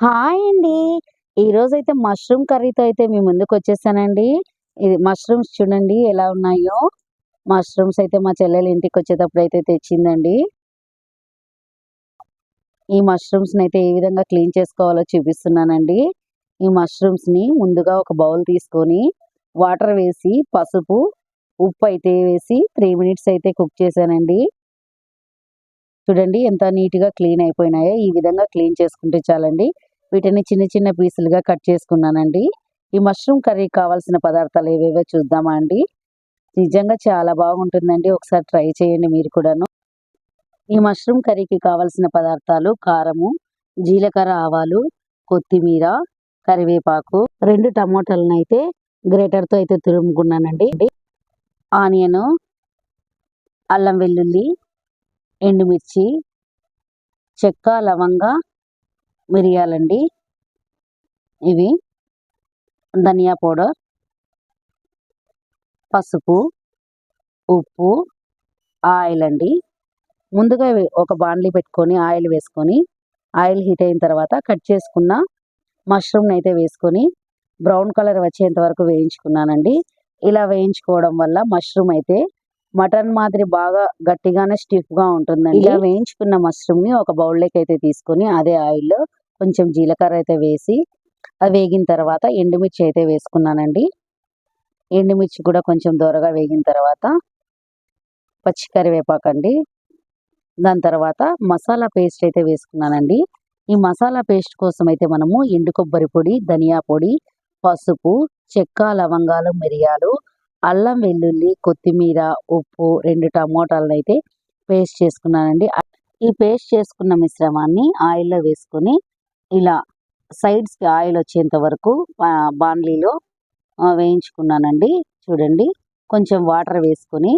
Hi అండి. ఈరోజైతే mushroom కర్రీతో అయితే మీ ముందుకొచ్చేసానండి. ఇది మష్రూమ్స్ చూడండి ఎలా ఉన్నాయో. మష్రూమ్స్ అయితే మా చెల్లెలు ఇంటికి వచ్చేటప్పుడు అయితే తెచ్చిందండి. ఈ మష్రూమ్స్‌నైతే ఏ విధంగా క్లీన్ చేసుకోవాలో చూపిస్తున్నానండి. ఈ మష్రూమ్స్‌ని ముందుగా ఒక బౌల్ తీసుకొని వాటర్ వేసి, పసుపు, ఉప్పు అయితే వేసి త్రీ మినిట్స్ అయితే కుక్ చేశానండి. చూడండి ఎంత నీట్‌గా క్లీన్ అయిపోయినాయో. ఈ విధంగా క్లీన్ చేసుకుంటే చాలండి. వీటిని చిన్న చిన్న పీసులుగా కట్ చేసుకున్నానండి. ఈ మష్రూమ్ కర్రీ కావాల్సిన పదార్థాలు ఏవేవో చూద్దామా అండి? నిజంగా చాలా బాగుంటుందండి. ఒకసారి ట్రై చేయండి మీరు కూడాను. ఈ మష్రూమ్ కర్రీకి కావాల్సిన పదార్థాలు కారము, జీలకర్ర, ఆవాలు, కొత్తిమీర, కరివేపాకు, రెండు టమోటాలను అయితే గ్రేటర్‌తో అయితే తురుముకున్నానండి. ఆనియను, అల్లం వెల్లుల్లి, ఎండుమిర్చి, చెక్క, లవంగ, మిరియాలండి. ఇవి ధనియా పౌడర్ పసుపు, ఉప్పు, ఆయిల్ అండి. ముందుగా ఒక బాండ్లీ పెట్టుకొని ఆయిల్ వేసుకొని, ఆయిల్ హీట్ అయిన తర్వాత కట్ చేసుకున్న మష్రూమ్ని అయితే వేసుకొని బ్రౌన్ కలర్ వచ్చేంత వరకు వేయించుకున్నానండి. ఇలా వేయించుకోవడం వల్ల మష్రూమ్ అయితే మటన్ మాదిరి బాగా గట్టిగానే స్టిఫ్‌గా ఉంటుందండి. ఇలా వేయించుకున్న మష్రూమ్‌ని ఒక బౌల్‌లోకి అయితే తీసుకొని అదే ఆయిల్‌లో కొంచెం జీలకర్ర అయితే వేసి అది వేగిన తర్వాత ఎండుమిర్చి అయితే వేసుకున్నానండి. ఎండుమిర్చి కూడా కొంచెం దోరగా వేగిన తర్వాత పచ్చి కరివేపాకండి. దాని తర్వాత మసాలా పేస్ట్ అయితే వేసుకున్నానండి. ఈ మసాలా పేస్ట్ కోసం అయితే మనము ఎండు కొబ్బరి పొడి, ధనియా పొడి, పసుపు, చెక్క, లవంగాలు, మిరియాలు, అల్లం వెల్లుల్లి, కొత్తిమీర, ఉప్పు, రెండు టమోటాలను అయితే పేస్ట్ చేసుకున్నానండి. ఈ పేస్ట్ చేసుకున్న మిశ్రమాన్ని ఆయిల్‌లో వేసుకొని ఇలా సైడ్స్‌కి ఆయిల్ వచ్చేంత వరకు బాండ్లీలో వేయించుకున్నానండి. చూడండి కొంచెం వాటర్ వేసుకొని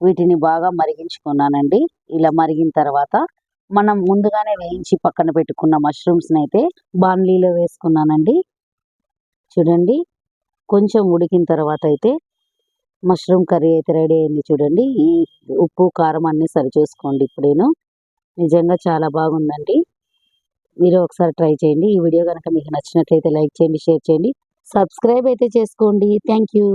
వీటిని బాగా మరిగించుకున్నానండి. ఇలా మరిగిన తర్వాత మనం ముందుగానే వేయించి పక్కన పెట్టుకున్న మష్రూమ్స్‌నైతే బాండ్లీలో వేసుకున్నానండి. చూడండి కొంచెం ఉడికిన తర్వాత అయితే మష్రూమ్ కర్రీ అయితే రెడీ అయింది చూడండి. ఈ ఉప్పు, కారం అన్నీ సరిచూసుకోండి ఇప్పుడేను. నిజంగా చాలా బాగుందండి. మీరు ఒకసారి ట్రై చేయండి. ఈ వీడియో కనుక మీకు నచ్చినట్లయితే లైక్ చేయండి, షేర్ చేయండి. సబ్స్క్రైబ్ అయితే చేసుకోండి. Thank you.